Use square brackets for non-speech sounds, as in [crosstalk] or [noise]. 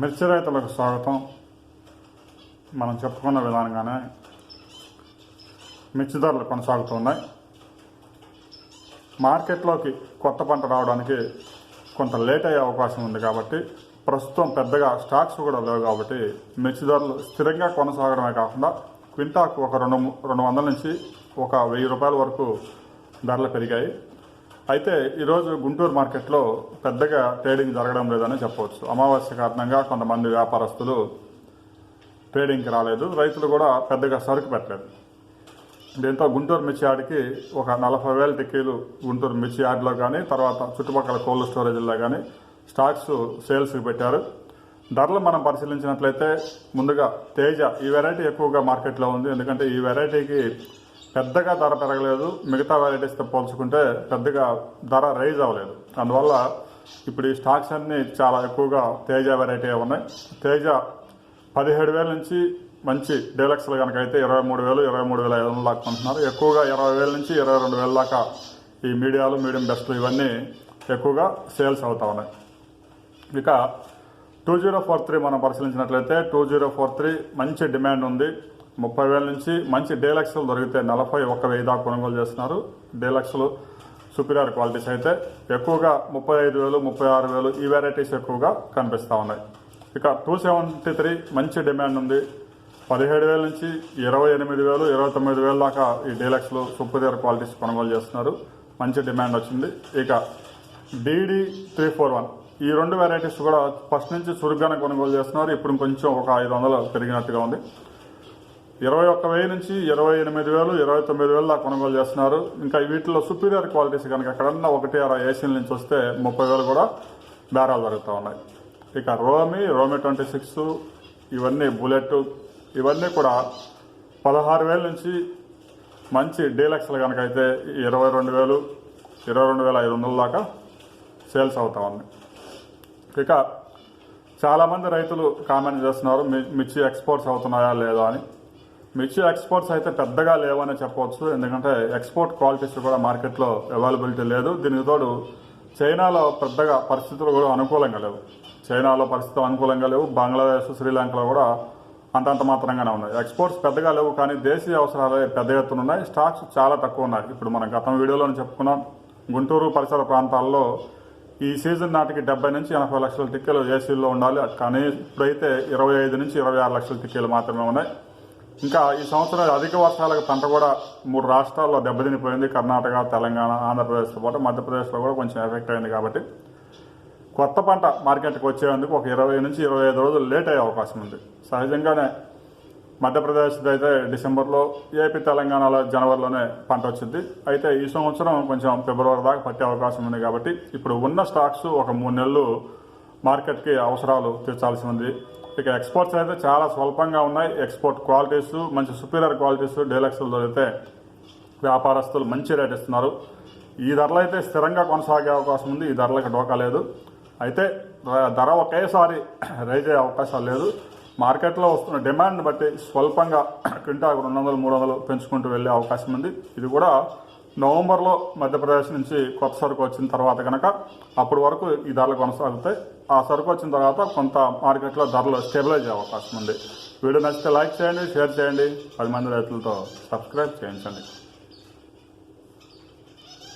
మిర్చి రైతులకు స్వాగతం. మనం చెప్పుకున్న విధానంగానే మిర్చి ధరలు కొనసాగుతున్నాయి. మార్కెట్లోకి కొత్త పంట రావడానికి కొంత లేట్ అయ్యే అవకాశం ఉంది కాబట్టి ప్రస్తుతం పెద్దగా స్టాక్స్ కూడా లేవు కాబట్టి మిర్చి ధరలు స్థిరంగా కొనసాగడమే కాకుండా క్వింటాకు ఒక రెండు రెండు వందల నుంచి ఒక వెయ్యి రూపాయల వరకు ధరలు పెరిగాయి. అయితే ఈరోజు గుంటూరు మార్కెట్లో పెద్దగా ట్రేడింగ్ జరగడం లేదని చెప్పవచ్చు. అమావాస్య కారణంగా కొంతమంది వ్యాపారస్తులు ట్రేడింగ్కి రాలేదు. రైతులు కూడా పెద్దగా సరుకు పెట్టలేదు. దీంతో గుంటూరు మిర్చి యార్డ్కి ఒక నలభై వేల టిక్కీలు గుంటూరు మిర్చి యార్డ్లో కానీ తర్వాత చుట్టుపక్కల కోల్డ్ స్టోరేజ్లో కానీ స్టాక్స్ సేల్స్కి పెట్టారు. ధరలు మనం పరిశీలించినట్లయితే ముందుగా తేజ ఈ వెరైటీ ఎక్కువగా మార్కెట్లో ఉంది. ఎందుకంటే ఈ వెరైటీకి పెద్దగా ధర పెరగలేదు. మిగతా వెరైటీస్తో పోల్చుకుంటే పెద్దగా ధర రైజ్ అవ్వలేదు. అందువల్ల ఇప్పుడు ఈ స్టాక్స్ అన్నీ చాలా ఎక్కువగా తేజ వెరైటీ ఉన్నాయి. తేజ పదిహేడు వేల నుంచి మంచి డీలక్స్లు కనుక అయితే ఇరవై మూడు వేలు ఇరవై మూడు వేల ఐదు వందలు దాకా కొంటున్నారు. ఎక్కువగా ఇరవై వేల నుంచి ఇరవై రెండు వేల దాకా ఈ మీడియాలు మీడియం బెస్ట్లు ఇవన్నీ ఎక్కువగా సేల్స్ అవుతా ఉన్నాయి. ఇక టూ జీరో ఫోర్ త్రీ మనం పరిశీలించినట్లయితే టూ జీరో ఫోర్ త్రీ మంచి డిమాండ్ ఉంది. ముప్పై వేల నుంచి మంచి డీలక్స్లు దొరికితే నలభై ఒక్క వెయ్యి దాకా కొనుగోలు చేస్తున్నారు. డీలక్స్లు సుపీరియర్ క్వాలిటీస్ అయితే ఎక్కువగా ముప్పై ఐదు వేలు ముప్పై ఆరు వేలు ఈ వెరైటీస్ ఎక్కువగా కనిపిస్తూ ఉన్నాయి. ఇక టూ సెవెంటీ త్రీ మంచి డిమాండ్ ఉంది. పదిహేడు వేల నుంచి ఇరవై ఎనిమిది వేలు ఇరవై తొమ్మిది వేల దాకా ఈ డీలక్స్లు సుపీరియర్ క్వాలిటీస్ కొనుగోలు చేస్తున్నారు. మంచి డిమాండ్ వచ్చింది. ఇక డీడీ త్రీ ఫోర్ వన్ ఈ రెండు వెరైటీస్ కూడా ఫస్ట్ నుంచి చురుగ్గానే కొనుగోలు చేస్తున్నారు. ఇప్పుడు కొంచెం ఒక ఐదు వందలు పెరిగినట్టుగా ఉంది. ఇరవై ఒక్క వెయ్యి నుంచి ఇరవై ఎనిమిది వేలు ఇరవై తొమ్మిది వేలు దాకా కొనుగోలు చేస్తున్నారు. ఇంకా వీటిలో సుపీరియర్ క్వాలిటీస్ కనుక ఎక్కడన్నా ఒకటి అరవై ఏసీల నుంచి వస్తే ముప్పై వేలు కూడా బేరాలు జరుగుతూ ఉన్నాయి. ఇక రోమి రోమి ట్వంటీ సిక్స్ ఇవన్నీ బుల్లెట్ ఇవన్నీ కూడా పదహారు వేల నుంచి మంచి డీలక్స్లు కనుక అయితే ఇరవై రెండు వేలు ఇరవై రెండు వేల ఐదు వందల దాకా సేల్స్ అవుతా ఉంది ఇక చాలామంది రైతులు కామెంట్ చేస్తున్నారు మి- మిర్చి ఎక్స్పోర్ట్స్ అవుతున్నాయా లేదా అని. మిర్చి ఎక్స్పోర్ట్స్ అయితే పెద్దగా లేవని చెప్పవచ్చు. ఎందుకంటే ఎక్స్పోర్ట్ క్వాలిటీస్ కూడా మార్కెట్లో అవైలబిలిటీ లేదు. దీనికి తోడు చైనాలో పెద్దగా పరిస్థితులు కూడా అనుకూలంగా లేవు. చైనాలో పరిస్థితులు అనుకూలంగా లేవు. బంగ్లాదేశ్ శ్రీలంకలో కూడా అంతంత మాత్రంగానే ఉన్నాయి. ఎక్స్పోర్ట్స్ పెద్దగా లేవు కానీ దేశీయ అవసరాలు పెద్ద ఎత్తున ఉన్నాయి. స్టాక్స్ చాలా తక్కువ ఉన్నాయి. ఇప్పుడు మనం గతం వీడియోలో చెప్పుకున్నాం. గుంటూరు పరిసర ప్రాంతాల్లో ఈ సీజన్ నాటికి డెబ్బై నుంచి ఎనభై లక్షల టిక్కెలు ఏసీల్లో ఉండాలి. కానీ ఇప్పుడైతే ఇరవై ఐదు నుంచి ఇరవై ఆరు లక్షల టిక్కెలు మాత్రమే ఉన్నాయి. ఇంకా ఈ సంవత్సరం అధిక వర్షాలకు పంట కూడా మూడు రాష్ట్రాల్లో దెబ్బతినిపోయింది. కర్ణాటక తెలంగాణ ఆంధ్రప్రదేశ్తో పాటు మధ్యప్రదేశ్లో కూడా కొంచెం ఎఫెక్ట్ అయింది కాబట్టి కొత్త పంట మార్కెట్కి వచ్చేందుకు ఒక ఇరవై నుంచి ఇరవై ఐదు రోజులు లేట్ అయ్యే అవకాశం ఉంది. సహజంగానే మధ్యప్రదేశ్ అయితే డిసెంబర్లో ఏపీ తెలంగాణలో జనవరిలోనే పంట వచ్చింది. అయితే ఈ సంవత్సరం కొంచెం ఫిబ్రవరి దాకా పట్టే అవకాశం ఉంది కాబట్టి ఇప్పుడు ఉన్న స్టాక్స్ ఒక మూడు నెలలు మార్కెట్కి అవసరాలు తీర్చాల్సి ఉంది. ఇక ఎక్స్పోర్ట్స్ అయితే చాలా స్వల్పంగా ఉన్నాయి. ఎక్స్పోర్ట్ క్వాలిటీస్ మంచి సుపీరియర్ క్వాలిటీస్ డీలక్స్లు దొరికితే వ్యాపారస్తులు మంచి రేట్ ఇస్తున్నారు. ఈ ధరలు అయితే స్థిరంగా కొనసాగే అవకాశం ఉంది. ఈ ధరలకు డోకా లేదు. అయితే ధర ఒకేసారి [coughs] రైజ్ అయ్యే అవకాశాలు లేదు. మార్కెట్లో వస్తున్న డిమాండ్ బట్టి స్వల్పంగా [coughs] క్వింటాకు రెండు వందలు మూడు వందలు పెంచుకుంటూ వెళ్ళే అవకాశం ఉంది. ఇది కూడా నవంబర్లో మధ్యప్రదేశ్ నుంచి కొత్త సరుకు వచ్చిన తర్వాత కనుక అప్పటి వరకు ఈ ధరలు కొనసాగుతాయి. ఆ సరుకు వచ్చిన తర్వాత కొంత మార్కెట్లో ధరలు స్టెబిలైజ్ అయ్యే అవకాశం ఉంది. వీడియో నచ్చితే లైక్ చేయండి షేర్ చేయండి. పది మంది రైతులతో సబ్స్క్రైబ్ చేయించండి.